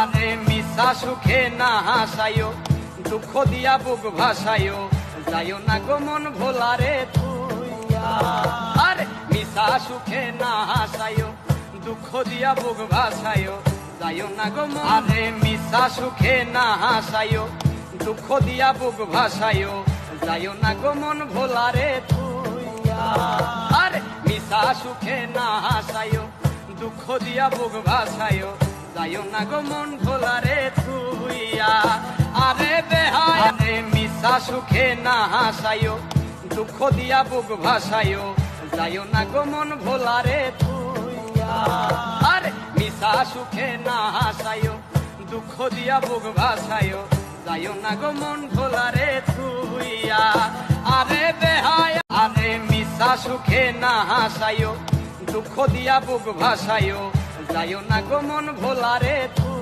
আরে মিশা সুখে না হাসায়ো, দুঃখ দিয়া বুক ভাসায়ো যাইও না গো মন ভোলারে তুইয়া আরে। মিশা সুখে না হাসায়ো, দুঃখ দিয়া বুক ভাসায়ো যাইও না গো মন। আরে মিশা সুখে না হাসায়ো, দুঃখ দিয়া বুক ভাসায়ো যাইও না গো মন ভোলারে তুইয়া আরে, মিশা সুখে না হাসায়ো, দুঃখ দিয়া বুক ভাসায়ো যাইও না গো মন ভোলারে তুইয়া আরে বেহায় আরে মিশা সুখে না হাসায়ো দুঃখ দিয়া বুক ভাসায়ো যাইও না গো মন ভোলারে তুইয়া আরে মিশা সুখে না হাসায়ো দুঃখ দিয়া বুক ভাসায়ো যাইও না গো মন ভোলারে তুইয়া আরে বেহায় আরে মিশা সুখে না হাসায়ো দুঃখ দিয়া বুক ভাসায়ো যাইও না গো মন ভোলারে তুই